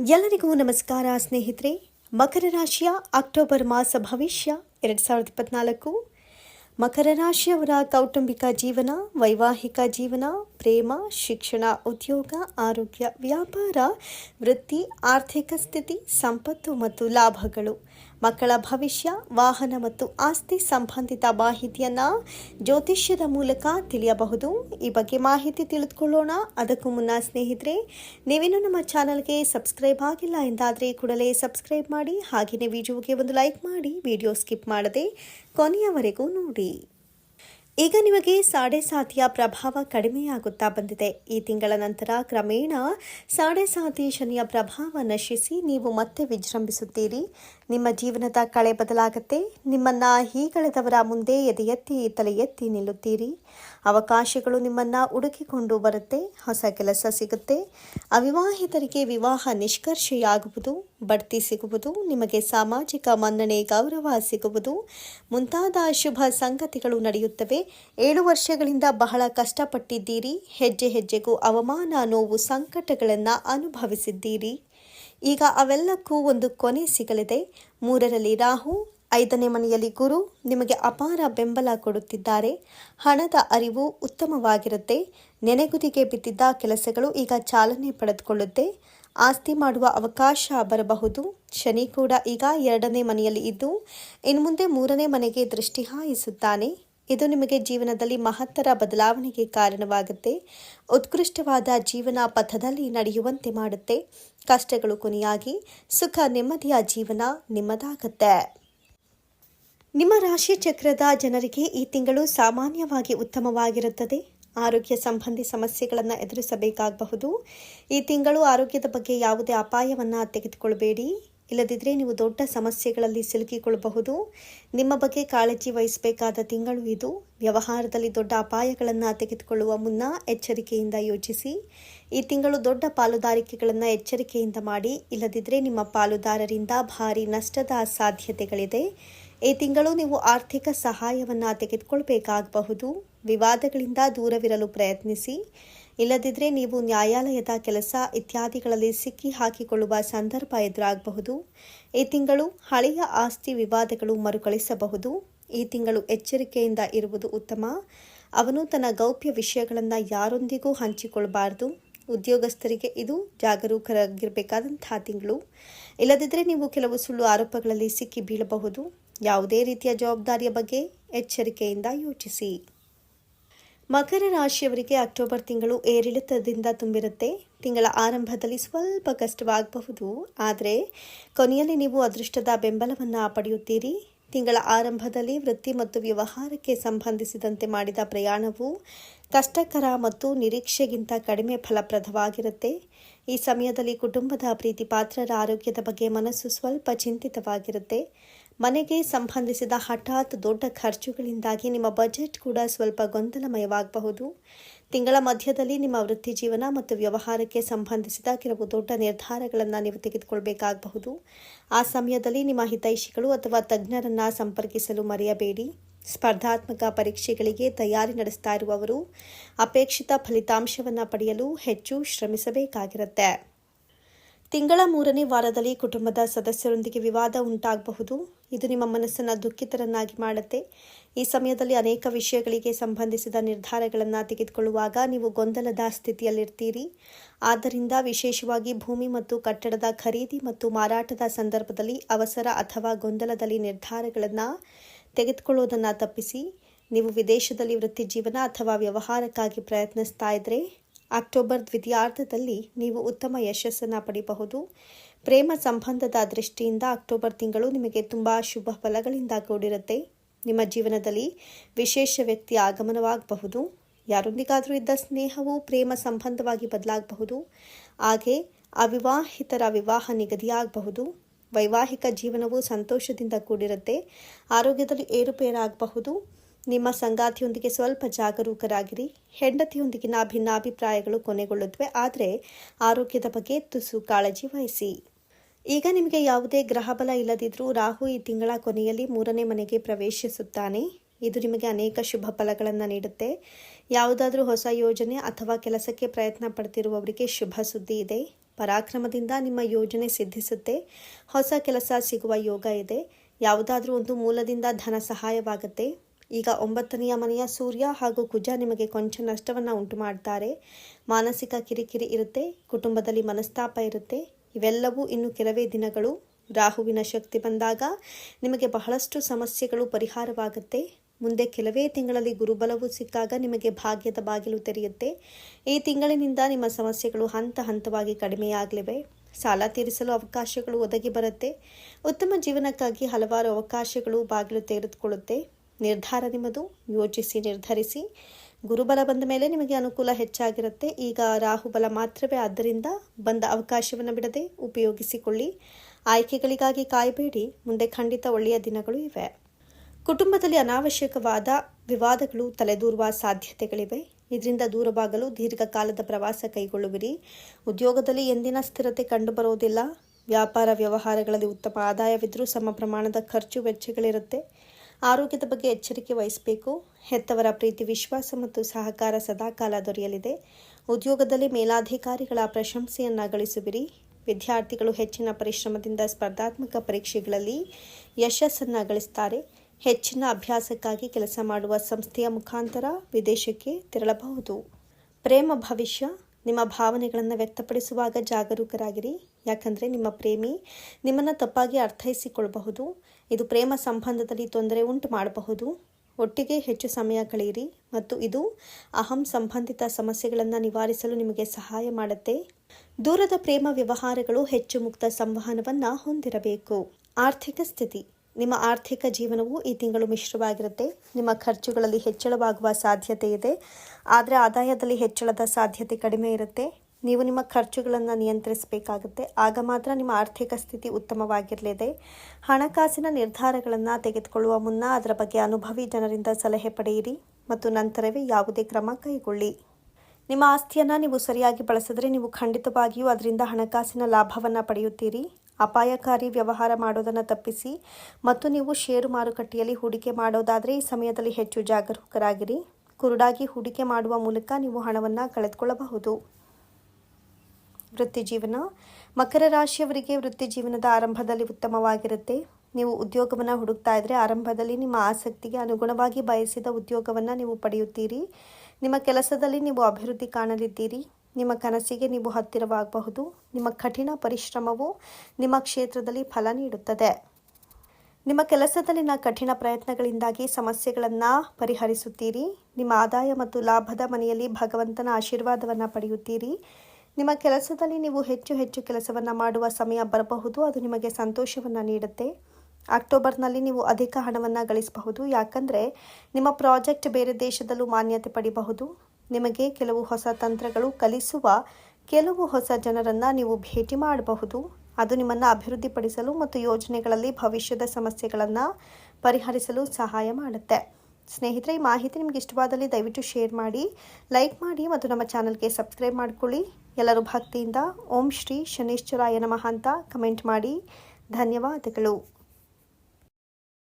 ಎಲ್ಲರಿಗೂ ನಮಸ್ಕಾರ ಸ್ನೇಹಿತರೆ. ಮಕರ ರಾಶಿಯ ಅಕ್ಟೋಬರ್ ಮಾಸ ಭವಿಷ್ಯ ಎರಡು ಸಾವಿರದ ಇಪ್ಪತ್ನಾಲ್ಕು. ಮಕರ ರಾಶಿಯವರ ಕೌಟುಂಬಿಕ ಜೀವನ, ವೈವಾಹಿಕ ಜೀವನ ಪ್ರೇಮ, ಶಿಕ್ಷಣ, ಉದ್ಯೋಗ, ಆರೋಗ್ಯ, ವ್ಯಾಪಾರ, ವೃತ್ತಿ, ಆರ್ಥಿಕ ಸ್ಥಿತಿ, ಸಂಪತ್ತು ಮತ್ತು ಲಾಭಗಳು. ಮಕ್ಕಳ ಭವಿಷ್ಯ, ವಾಹನ ಮತ್ತು ಆಸ್ತಿ ಸಂಬಂಧಿತ ಮಾಹಿತಿಯನ್ನು ಜ್ಯೋತಿಷ್ಯದ ಮೂಲಕ ತಿಳಿಯಬಹುದು. ಈ ಬಗ್ಗೆ ಮಾಹಿತಿ ತಿಳಿದುಕೊಳ್ಳೋಣ. ಅದಕ್ಕೂ ಮುನ್ನ ಸ್ನೇಹಿತರೆ ನೀವೇನು ನಮ್ಮ ಚಾನಲ್ಗೆ ಸಬ್ಸ್ಕ್ರೈಬ್ ಆಗಿಲ್ಲ ಎಂದಾದರೆ ಕೂಡಲೇ ಸಬ್ಸ್ಕ್ರೈಬ್ ಮಾಡಿ, ಹಾಗೆಯೇ ವಿಡಿಯೋಗೆ ಒಂದು ಲೈಕ್ ಮಾಡಿ, ವಿಡಿಯೋ ಸ್ಕಿಪ್ ಮಾಡದೆ ಕೊನೆಯವರೆಗೂ ನೋಡಿ. ಈಗ ನಿಮಗೆ ಸಾಡೆ ಸಾತಿಯ ಪ್ರಭಾವ ಕಡಿಮೆಯಾಗುತ್ತಾ ಬಂದಿದೆ. ಈ ತಿಂಗಳ ನಂತರ ಕ್ರಮೇಣ ಸಾಡೆ ಸಾತಿ ಶನಿಯ ಪ್ರಭಾವ ನಶಿಸಿ ನೀವು ಮತ್ತೆ ವಿಜೃಂಭಿಸುತ್ತೀರಿ. ನಿಮ್ಮ ಜೀವನದ ಕಳೆ ಬದಲಾಗುತ್ತೆ. ನಿಮ್ಮನ್ನ ಹೀಗಳೆದವರ ಮುಂದೆ ಎದೆ ಎತ್ತಿ ತಲೆ ಎತ್ತಿ ನಿಲ್ಲುತ್ತೀರಿ. ಅವಕಾಶಗಳು ನಿಮ್ಮನ್ನ ಹುಡುಕಿಕೊಂಡು ಬರುತ್ತೆ, ಹೊಸ ಕೆಲಸ ಸಿಗುತ್ತೆ. ಅವಿವಾಹಿತರಿಗೆ ವಿವಾಹ ನಿಷ್ಕರ್ಷೆಯಾಗುವುದು, ಬಡ್ತಿ ಸಿಗುವುದು, ನಿಮಗೆ ಸಾಮಾಜಿಕ ಮನ್ನಣೆ, ಗೌರವ ಸಿಗುವುದು. ಮುಂತಾದ ಶುಭ ಸಂಗತಿಗಳು ನಡೆಯುತ್ತವೆ. ಏಳು ವರ್ಷಗಳಿಂದ ಬಹಳ ಕಷ್ಟಪಟ್ಟಿದ್ದೀರಿ. ಹೆಜ್ಜೆ ಹೆಜ್ಜೆಗೂ ಅವಮಾನ, ನೋವು, ಸಂಕಟಗಳನ್ನು ಅನುಭವಿಸಿದ್ದೀರಿ. ಈಗ ಅವೆಲ್ಲಕ್ಕೂ ಒಂದು ಕೊನೆ ಸಿಗಲಿದೆ. ಮೂರರಲ್ಲಿ ರಾಹು ಐದನೇ ಮನೆಯಲ್ಲಿ ಗುರು ನಿಮಗೆ ಅಪಾರ ಬೆಂಬಲ ಕೊಡುತ್ತಿದ್ದಾರೆ. ಹಣದ ಅರಿವು ಉತ್ತಮವಾಗಿರುತ್ತೆ. ನೆನೆಗುದಿಗೆ ಬಿದ್ದಿದ್ದ ಕೆಲಸಗಳು ಈಗ ಚಾಲನೆ ಪಡೆದುಕೊಳ್ಳುತ್ತೆ. ಆಸ್ತಿ ಮಾಡುವ ಅವಕಾಶ ಬರಬಹುದು. ಶನಿ ಕೂಡ ಈಗ ಎರಡನೇ ಮನೆಯಲ್ಲಿ ಇದ್ದು, ಇನ್ನು ಮುಂದೆ ಮೂರನೇ ಮನೆಗೆ ದೃಷ್ಟಿ ಹಾಯಿಸುತ್ತಾನೆ. ಇದು ನಿಮಗೆ ಜೀವನದಲ್ಲಿ ಮಹತ್ತರ ಬದಲಾವಣೆಗೆ ಕಾರಣವಾಗುತ್ತೆ. ಉತ್ಕೃಷ್ಟವಾದ ಜೀವನ ಪಥದಲ್ಲಿ ನಡೆಯುವಂತೆ ಮಾಡುತ್ತೆ. ಕಷ್ಟಗಳು ಕೊನೆಯಾಗಿ, ಸುಖ ನೆಮ್ಮದಿಯ ಜೀವನ ನಿಮ್ಮದಾಗತ್ತೆ. ನಿಮ್ಮ ರಾಶಿ ಚಕ್ರದ ಜನರಿಗೆ ಈ ತಿಂಗಳು ಸಾಮಾನ್ಯವಾಗಿ ಉತ್ತಮವಾಗಿರುತ್ತದೆ. ಆರೋಗ್ಯ ಸಂಬಂಧಿ ಸಮಸ್ಯೆಗಳನ್ನು ಎದುರಿಸಬೇಕಾಗಬಹುದು. ಈ ತಿಂಗಳು ಆರೋಗ್ಯದ ಬಗ್ಗೆ ಯಾವುದೇ ಅಪಾಯವನ್ನು ತೆಗೆದುಕೊಳ್ಬೇಡಿ. ಇಲ್ಲದಿದ್ದರೆ ನೀವು ದೊಡ್ಡ ಸಮಸ್ಯೆಗಳಲ್ಲಿ ಸಿಲುಕಿಕೊಳ್ಳಬಹುದು. ನಿಮ್ಮ ಬಗ್ಗೆ ಕಾಳಜಿ ವಹಿಸಬೇಕಾದ ತಿಂಗಳು ಇದು. ವ್ಯವಹಾರದಲ್ಲಿ ದೊಡ್ಡ ಅಪಾಯಗಳನ್ನು ತೆಗೆದುಕೊಳ್ಳುವ ಮುನ್ನ ಎಚ್ಚರಿಕೆಯಿಂದ ಯೋಚಿಸಿ. ಈ ತಿಂಗಳು ದೊಡ್ಡ ಪಾಲುದಾರಿಕೆಗಳನ್ನು ಎಚ್ಚರಿಕೆಯಿಂದ ಮಾಡಿ. ಇಲ್ಲದಿದ್ದರೆ ನಿಮ್ಮ ಪಾಲುದಾರರಿಂದ ಭಾರಿ ನಷ್ಟದ ಸಾಧ್ಯತೆಗಳಿದೆ. ಈ ತಿಂಗಳು ನೀವು ಆರ್ಥಿಕ ಸಹಾಯವನ್ನು ತೆಗೆದುಕೊಳ್ಬೇಕಾಗಬಹುದು. ವಿವಾದಗಳಿಂದ ದೂರವಿರಲು ಪ್ರಯತ್ನಿಸಿ. ಇಲ್ಲದಿದ್ದರೆ ನೀವು ನ್ಯಾಯಾಲಯದ ಕೆಲಸ ಇತ್ಯಾದಿಗಳಲ್ಲಿ ಸಿಕ್ಕಿ ಹಾಕಿಕೊಳ್ಳುವ ಸಂದರ್ಭ ಎದುರಾಗಬಹುದು. ಈ ತಿಂಗಳು ಹಳೆಯ ಆಸ್ತಿ ವಿವಾದಗಳು ಮರುಕಳಿಸಬಹುದು. ಈ ತಿಂಗಳು ಎಚ್ಚರಿಕೆಯಿಂದ ಇರುವುದು ಉತ್ತಮ. ಅವನು ತನ್ನ ಗೌಪ್ಯ ವಿಷಯಗಳನ್ನು ಯಾರೊಂದಿಗೂ ಹಂಚಿಕೊಳ್ಳಬಾರದು ಉದ್ಯೋಗಸ್ಥರಿಗೆ ಇದು ಜಾಗರೂಕರಾಗಿರಬೇಕಾದಂತಹ ತಿಂಗಳು. ಇಲ್ಲದಿದ್ದರೆ ನೀವು ಕೆಲವು ಸುಳ್ಳು ಆರೋಪಗಳಲ್ಲಿ ಸಿಕ್ಕಿ ಬೀಳಬಹುದು. ಯಾವುದೇ ರೀತಿಯ ಜವಾಬ್ದಾರಿಯ ಬಗ್ಗೆ ಎಚ್ಚರಿಕೆಯಿಂದ ಯೋಚಿಸಿ. ಮಕರ ರಾಶಿಯವರಿಗೆ ಅಕ್ಟೋಬರ್ ತಿಂಗಳು ಏರಿಳಿತದಿಂದ ತುಂಬಿರುತ್ತೆ. ತಿಂಗಳ ಆರಂಭದಲ್ಲಿ ಸ್ವಲ್ಪ ಕಷ್ಟವಾಗಬಹುದು. ಆದರೆ, ಕೊನೆಯಲ್ಲಿ ನೀವು ಅದೃಷ್ಟದ ಬೆಂಬಲವನ್ನು ಪಡೆಯುತ್ತೀರಿ. ತಿಂಗಳ ಆರಂಭದಲ್ಲಿ ವೃತ್ತಿ ಮತ್ತು ವ್ಯವಹಾರಕ್ಕೆ ಸಂಬಂಧಿಸಿದಂತೆ ಮಾಡಿದ ಪ್ರಯಾಣವು ಕಷ್ಟಕರ ಮತ್ತು ನಿರೀಕ್ಷೆಗಿಂತ ಕಡಿಮೆ ಫಲಪ್ರದವಾಗಿರುತ್ತೆ. ಈ ಸಮಯದಲ್ಲಿ ಕುಟುಂಬದ ಪ್ರೀತಿ ಪಾತ್ರರ ಆರೋಗ್ಯದ ಬಗ್ಗೆ ಮನಸ್ಸು ಸ್ವಲ್ಪ ಚಿಂತಿತವಾಗಿರುತ್ತೆ. ಮನೆಗೆ ಸಂಬಂಧಿಸಿದ ಹಠಾತ್ ದೊಡ್ಡ ಖರ್ಚುಗಳಿಂದಾಗಿ ನಿಮ್ಮ ಬಜೆಟ್ ಕೂಡ ಸ್ವಲ್ಪ ಗೊಂದಲಮಯವಾಗಬಹುದು. ತಿಂಗಳ ಮಧ್ಯದಲ್ಲಿ ನಿಮ್ಮ ವೃತ್ತಿ ಜೀವನ ಮತ್ತು ವ್ಯವಹಾರಕ್ಕೆ ಸಂಬಂಧಿಸಿದ ಕೆಲವು ದೊಡ್ಡ ನಿರ್ಧಾರಗಳನ್ನು ನೀವು ತೆಗೆದುಕೊಳ್ಬೇಕಾಗಬಹುದು. ಆ ಸಮಯದಲ್ಲಿ ನಿಮ್ಮ ಹಿತೈಷಿಗಳು ಅಥವಾ ತಜ್ಞರನ್ನು ಸಂಪರ್ಕಿಸಲು ಮರೆಯಬೇಡಿ. ಸ್ಪರ್ಧಾತ್ಮಕ ಪರೀಕ್ಷೆಗಳಿಗೆ ತಯಾರಿ ನಡೆಸ್ತಾ ಇರುವವರು ಅಪೇಕ್ಷಿತ ಫಲಿತಾಂಶವನ್ನು ಪಡೆಯಲು ಹೆಚ್ಚು ಶ್ರಮಿಸಬೇಕಾಗಿರುತ್ತೆ. ತಿಂಗಳ ಮೂರನೇ ವಾರದಲ್ಲಿ ಕುಟುಂಬದ ಸದಸ್ಯರೊಂದಿಗೆ ವಿವಾದ ಉಂಟಾಗಬಹುದು. ಇದು ನಿಮ್ಮ ಮನಸ್ಸನ್ನು ದುಃಖಿತರನ್ನಾಗಿ ಮಾಡುತ್ತೆ. ಈ ಸಮಯದಲ್ಲಿ ಅನೇಕ ವಿಷಯಗಳಿಗೆ ಸಂಬಂಧಿಸಿದ ನಿರ್ಧಾರಗಳನ್ನು ತೆಗೆದುಕೊಳ್ಳುವಾಗ ನೀವು ಗೊಂದಲದ ಸ್ಥಿತಿಯಲ್ಲಿರ್ತೀರಿ. ಆದ್ದರಿಂದ ವಿಶೇಷವಾಗಿ ಭೂಮಿ ಮತ್ತು ಕಟ್ಟಡದ ಖರೀದಿ ಮತ್ತು ಮಾರಾಟದ ಸಂದರ್ಭದಲ್ಲಿ ಅವಸರ ಅಥವಾ ಗೊಂದಲದಲ್ಲಿ ನಿರ್ಧಾರಗಳನ್ನು ತೆಗೆದುಕೊಳ್ಳುವುದನ್ನು ತಪ್ಪಿಸಿ. ನೀವು ವಿದೇಶದಲ್ಲಿ ವೃತ್ತಿ ಜೀವನ ಅಥವಾ ವ್ಯವಹಾರಕ್ಕಾಗಿ ಪ್ರಯತ್ನಿಸ್ತಾ ಇದ್ದರೆ ಅಕ್ಟೋಬರ್ ದ್ವಿತೀಯಾರ್ಧದಲ್ಲಿ ನೀವು ಉತ್ತಮ ಯಶಸ್ಸನ್ನು ಪಡೆಯಬಹುದು ಪ್ರೇಮ ಸಂಬಂಧದ ದೃಷ್ಟಿಯಿಂದ ಅಕ್ಟೋಬರ್ ತಿಂಗಳು ನಿಮಗೆ ತುಂಬ ಶುಭ ಫಲಗಳಿಂದ ಕೂಡಿರುತ್ತೆ. ನಿಮ್ಮ ಜೀವನದಲ್ಲಿ ವಿಶೇಷ ವ್ಯಕ್ತಿ ಆಗಮನವಾಗಬಹುದು. ಯಾರೊಂದಿಗಾದರೂ ಇದ್ದ ಸ್ನೇಹವು ಪ್ರೇಮ ಸಂಬಂಧವಾಗಿ ಬದಲಾಗಬಹುದು. ಹಾಗೆ ಅವಿವಾಹಿತರ ವಿವಾಹ ನಿಗದಿಯಾಗಬಹುದು. ವೈವಾಹಿಕ ಜೀವನವು ಸಂತೋಷದಿಂದ ಕೂಡಿರುತ್ತೆ. ಆರೋಗ್ಯದಲ್ಲಿ ಏರುಪೇರಾಗಬಹುದು. ನಿಮ್ಮ ಸಂಗಾತಿಯೊಂದಿಗೆ ಸ್ವಲ್ಪ ಜಾಗರೂಕರಾಗಿರಿ. ಹೆಂಡತಿಯೊಂದಿಗಿನ ಭಿನ್ನಾಭಿಪ್ರಾಯಗಳು ಕೊನೆಗೊಳ್ಳುತ್ತವೆ. ಆದರೆ ಆರೋಗ್ಯದ ಬಗ್ಗೆ ತುಸು ಕಾಳಜಿ ವಹಿಸಿ. ಈಗ ನಿಮಗೆ ಯಾವುದೇ ಗ್ರಹಬಲ ಇಲ್ಲದಿದ್ದರೂ ರಾಹು ಈ ತಿಂಗಳ ಕೊನೆಯಲ್ಲಿ ಮೂರನೇ ಮನೆಗೆ ಪ್ರವೇಶಿಸುತ್ತಾನೆ. ಇದು ನಿಮಗೆ ಅನೇಕ ಶುಭ ಫಲಗಳನ್ನು ನೀಡುತ್ತೆ. ಯಾವುದಾದ್ರೂ ಹೊಸ ಯೋಜನೆ ಅಥವಾ ಕೆಲಸಕ್ಕೆ ಪ್ರಯತ್ನ ಪಡ್ತಿರುವವರಿಗೆ ಶುಭ ಸುದ್ದಿ ಇದೆ. ಪರಾಕ್ರಮದಿಂದ ನಿಮ್ಮ ಯೋಜನೆ ಸಿದ್ಧಿಸುತ್ತೆ. ಹೊಸ ಕೆಲಸ ಸಿಗುವ ಯೋಗ ಇದೆ. ಯಾವುದಾದ್ರೂ ಒಂದು ಮೂಲದಿಂದ ಧನ ಸಹಾಯವಾಗುತ್ತೆ. ಈಗ ಒಂಬತ್ತನೆಯ ಮನೆಯ ಸೂರ್ಯ ಹಾಗೂ ಕುಜ ನಿಮಗೆ ಕೊಂಚ ನಷ್ಟವನ್ನು ಉಂಟು ಮಾಡ್ತಾರೆ ಮಾನಸಿಕ ಕಿರಿಕಿರಿ ಇರುತ್ತೆ, ಕುಟುಂಬದಲ್ಲಿ ಮನಸ್ತಾಪ ಇರುತ್ತೆ. ಇವೆಲ್ಲವೂ ಇನ್ನು ಕೆಲವೇ ದಿನಗಳು. ರಾಹುವಿನ ಶಕ್ತಿ ಬಂದಾಗ ನಿಮಗೆ ಬಹಳಷ್ಟು ಸಮಸ್ಯೆಗಳು ಪರಿಹಾರವಾಗುತ್ತೆ. ಮುಂದೆ ಕೆಲವೇ ತಿಂಗಳಲ್ಲಿ ಗುರುಬಲವು ಸಿಕ್ಕಾಗ ನಿಮಗೆ ಭಾಗ್ಯದ ಬಾಗಿಲು ತೆರೆಯುತ್ತೆ. ಈ ತಿಂಗಳಿನಿಂದ ನಿಮ್ಮ ಸಮಸ್ಯೆಗಳು ಹಂತ ಹಂತವಾಗಿ ಕಡಿಮೆಯಾಗಲಿವೆ. ಸಾಲ ತೀರಿಸಲು ಅವಕಾಶಗಳು ಒದಗಿ ಬರುತ್ತೆ. ಉತ್ತಮ ಜೀವನಕ್ಕಾಗಿ ಹಲವಾರು ಅವಕಾಶಗಳು ಬಾಗಿಲು ತೆರೆದುಕೊಳ್ಳುತ್ತೆ. ನಿರ್ಧಾರ ನಿಮ್ಮದು ಯೋಚಿಸಿ, ನಿರ್ಧರಿಸಿ. ಗುರುಬಲ ಬಂದ ಮೇಲೆ ನಿಮಗೆ ಅನುಕೂಲ ಹೆಚ್ಚಾಗಿರುತ್ತೆ. ಈಗ ರಾಹುಬಲ ಮಾತ್ರವೇ ಆದ್ದರಿಂದ ಬಂದ ಅವಕಾಶವನ್ನು ಬಿಡದೆ ಉಪಯೋಗಿಸಿಕೊಳ್ಳಿ. ಆಯ್ಕೆಗಳಿಗಾಗಿ ಕಾಯಬೇಡಿ. ಮುಂದೆ ಖಂಡಿತ ಒಳ್ಳೆಯ ದಿನಗಳು ಇವೆ. ಕುಟುಂಬದಲ್ಲಿ ಅನಾವಶ್ಯಕವಾದ ವಿವಾದಗಳು, ತಲೆದೂರುವ ಸಾಧ್ಯತೆಗಳಿವೆ. ಇದರಿಂದ ದೂರವಾಗಲು ದೀರ್ಘಕಾಲದ ಪ್ರವಾಸ ಕೈಗೊಳ್ಳುವಿರಿ. ಉದ್ಯೋಗದಲ್ಲಿ ಎಂದಿನ ಸ್ಥಿರತೆ ಕಂಡುಬರುವುದಿಲ್ಲ. ವ್ಯಾಪಾರ ವ್ಯವಹಾರಗಳಲ್ಲಿ ಉತ್ತಮ ಆದಾಯವಿದ್ದರೂ ಸಮ ಪ್ರಮಾಣದ ಖರ್ಚು ವೆಚ್ಚಗಳಿರುತ್ತೆ. ಆರೋಗ್ಯದ ಬಗ್ಗೆ ಎಚ್ಚರಿಕೆ ವಹಿಸಬೇಕು. ಹೆತ್ತವರ ಪ್ರೀತಿ, ವಿಶ್ವಾಸ ಮತ್ತು ಸಹಕಾರ ಸದಾಕಾಲ ದೊರೆಯಲಿದೆ. ಉದ್ಯೋಗದಲ್ಲಿ ಮೇಲಾಧಿಕಾರಿಗಳ ಪ್ರಶಂಸೆಯನ್ನು ಗಳಿಸುವಿರಿ. ವಿದ್ಯಾರ್ಥಿಗಳು ಹೆಚ್ಚಿನ ಪರಿಶ್ರಮದಿಂದ ಸ್ಪರ್ಧಾತ್ಮಕ ಪರೀಕ್ಷೆಗಳಲ್ಲಿ ಯಶಸ್ಸನ್ನು ಗಳಿಸ್ತಾರೆ. ಹೆಚ್ಚಿನ ಅಭ್ಯಾಸಕ್ಕಾಗಿ ಕೆಲಸ ಮಾಡುವ ಸಂಸ್ಥೆಯ ಮುಖಾಂತರ ವಿದೇಶಕ್ಕೆ ತೆರಳಬಹುದು. ಪ್ರೇಮ ಭವಿಷ್ಯ ನಿಮ್ಮ ಭಾವನೆಗಳನ್ನು ವ್ಯಕ್ತಪಡಿಸುವಾಗ ಜಾಗರೂಕರಾಗಿರಿ. ಯಾಕಂದರೆ ನಿಮ್ಮ ಪ್ರೇಮಿ ನಿಮ್ಮನ್ನು ತಪ್ಪಾಗಿ ಅರ್ಥೈಸಿಕೊಳ್ಳಬಹುದು ಇದು ಪ್ರೇಮ ಸಂಬಂಧದಲ್ಲಿ ತೊಂದರೆ ಉಂಟು ಮಾಡಬಹುದು. ಒಟ್ಟಿಗೆ ಹೆಚ್ಚು ಸಮಯ ಕಳೆಯಿರಿ ಮತ್ತು ಇದು ಅಹಂ ಸಂಬಂಧಿತ ಸಮಸ್ಯೆಗಳನ್ನು ನಿವಾರಿಸಲು ನಿಮಗೆ ಸಹಾಯ ಮಾಡುತ್ತೆ. ದೂರದ ಪ್ರೇಮ ವ್ಯವಹಾರಗಳು ಹೆಚ್ಚು ಮುಕ್ತ ಸಂವಹನವನ್ನು ಹೊಂದಿರಬೇಕು. ಆರ್ಥಿಕ ಸ್ಥಿತಿ. ನಿಮ್ಮ ಆರ್ಥಿಕ ಜೀವನವು ಈ ತಿಂಗಳು ಮಿಶ್ರವಾಗಿರುತ್ತೆ. ನಿಮ್ಮ ಖರ್ಚುಗಳಲ್ಲಿ ಹೆಚ್ಚಳವಾಗುವ ಸಾಧ್ಯತೆ ಇದೆ. ಆದರೆ ಆದಾಯದಲ್ಲಿ ಹೆಚ್ಚಳದ ಸಾಧ್ಯತೆ ಕಡಿಮೆ ಇರುತ್ತೆ. ನೀವು ನಿಮ್ಮ ಖರ್ಚುಗಳನ್ನು ನಿಯಂತ್ರಿಸಬೇಕಾಗುತ್ತೆ. ಆಗ ಮಾತ್ರ ನಿಮ್ಮ ಆರ್ಥಿಕ ಸ್ಥಿತಿ ಉತ್ತಮವಾಗಿರಲಿದೆ. ಹಣಕಾಸಿನ ನಿರ್ಧಾರಗಳನ್ನು ತೆಗೆದುಕೊಳ್ಳುವ ಮುನ್ನ ಅದರ ಬಗ್ಗೆ ಅನುಭವಿ ಜನರಿಂದ ಸಲಹೆ ಪಡೆಯಿರಿ ಮತ್ತು ನಂತರವೇ ಯಾವುದೇ ಕ್ರಮ ಕೈಗೊಳ್ಳಿ. ನಿಮ್ಮ ಆಸ್ತಿಯನ್ನು ನೀವು ಸರಿಯಾಗಿ ಬಳಸಿದ್ರೆ ನೀವು ಖಂಡಿತವಾಗಿಯೂ ಅದರಿಂದ ಹಣಕಾಸಿನ ಲಾಭವನ್ನು ಪಡೆಯುತ್ತೀರಿ. ಅಪಾಯಕಾರಿ ವ್ಯವಹಾರ ಮಾಡೋದನ್ನು ತಪ್ಪಿಸಿ ಮತ್ತು ನೀವು ಷೇರು ಮಾರುಕಟ್ಟೆಯಲ್ಲಿ ಹೂಡಿಕೆ ಮಾಡೋದಾದರೆ ಈ ಸಮಯದಲ್ಲಿ ಹೆಚ್ಚು ಜಾಗರೂಕರಾಗಿರಿ. ಕುರುಡಾಗಿ ಹೂಡಿಕೆ ಮಾಡುವ ಮೂಲಕ ನೀವು ಹಣವನ್ನು ಕಳೆದುಕೊಳ್ಳಬಹುದು. ವೃತ್ತಿ ಜೀವನ. ಮಕರ ರಾಶಿಯವರಿಗೆ ವೃತ್ತಿ ಜೀವನದ ಆರಂಭದಲ್ಲಿ ಉತ್ತಮವಾಗಿರುತ್ತೆ. ನೀವು ಉದ್ಯೋಗವನ್ನು ಹುಡುಕ್ತಾ ಇದ್ದರೆ ಆರಂಭದಲ್ಲಿ ನಿಮ್ಮ ಆಸಕ್ತಿಗೆ ಅನುಗುಣವಾಗಿ ಬಯಸಿದ ಉದ್ಯೋಗವನ್ನು ನೀವು ಪಡೆಯುತ್ತೀರಿ. ನಿಮ್ಮ ಕೆಲಸದಲ್ಲಿ ನೀವು ಅಭಿವೃದ್ಧಿ ಕಾಣಲಿದ್ದೀರಿ. ನಿಮ್ಮ ಕನಸಿಗೆ ನೀವು ಹತ್ತಿರವಾಗಬಹುದು. ನಿಮ್ಮ ಕಠಿಣ ಪರಿಶ್ರಮವು ನಿಮ್ಮ ಕ್ಷೇತ್ರದಲ್ಲಿ ಫಲ ನೀಡುತ್ತದೆ. ನಿಮ್ಮ ಕೆಲಸದಲ್ಲಿನ ಕಠಿಣ ಪ್ರಯತ್ನಗಳಿಂದಾಗಿ ಸಮಸ್ಯೆಗಳನ್ನು ಪರಿಹರಿಸುತ್ತೀರಿ. ನಿಮ್ಮ ಆದಾಯ ಮತ್ತು ಲಾಭದ ಮನೆಯಲ್ಲಿ ಭಗವಂತನ ಆಶೀರ್ವಾದವನ್ನು ಪಡೆಯುತ್ತೀರಿ. ನಿಮ್ಮ ಕೆಲಸದಲ್ಲಿ ನೀವು ಹೆಚ್ಚು ಹೆಚ್ಚು ಕೆಲಸವನ್ನು ಮಾಡುವ ಸಮಯ ಬರಬಹುದು. ಅದು ನಿಮಗೆ ಸಂತೋಷವನ್ನು ನೀಡುತ್ತೆ. ಅಕ್ಟೋಬರ್ನಲ್ಲಿ ನೀವು ಅಧಿಕ ಹಣವನ್ನು ಗಳಿಸಬಹುದು. ಯಾಕಂದರೆ ನಿಮ್ಮ ಪ್ರಾಜೆಕ್ಟ್ ಬೇರೆ ದೇಶದಲ್ಲೂ ಮಾನ್ಯತೆ ಪಡಿಬಹುದು. ನಿಮಗೆ ಕೆಲವು ಹೊಸ ತಂತ್ರಗಳು ಕಲಿಸುವ ಕೆಲವು ಹೊಸ ಜನರನ್ನು ನೀವು ಭೇಟಿ ಮಾಡಬಹುದು. ಅದು ನಿಮ್ಮನ್ನು ಅಭಿವೃದ್ಧಿಪಡಿಸಲು ಮತ್ತು ಯೋಜನೆಗಳಲ್ಲಿ ಭವಿಷ್ಯದ ಸಮಸ್ಯೆಗಳನ್ನು ಪರಿಹರಿಸಲು ಸಹಾಯ ಮಾಡುತ್ತೆ. ಸ್ನೇಹಿತರೆ, ಈ ಮಾಹಿತಿ ನಿಮಗೆ ಇಷ್ಟವಾದಲ್ಲಿ ದಯವಿಟ್ಟು ಶೇರ್ ಮಾಡಿ, ಲೈಕ್ ಮಾಡಿ ಮತ್ತು ನಮ್ಮ ಚಾನಲ್ಗೆ ಸಬ್ಸ್ಕ್ರೈಬ್ ಮಾಡಿಕೊಳ್ಳಿ. ಎಲ್ಲರೂ ಭಕ್ತಿಯಿಂದ ಓಂ ಶ್ರೀ ಶನೇಶ್ವರಾಯ ನಮಃ ಅಂತ ಕಮೆಂಟ್ ಮಾಡಿ. ಧನ್ಯವಾದಗಳು.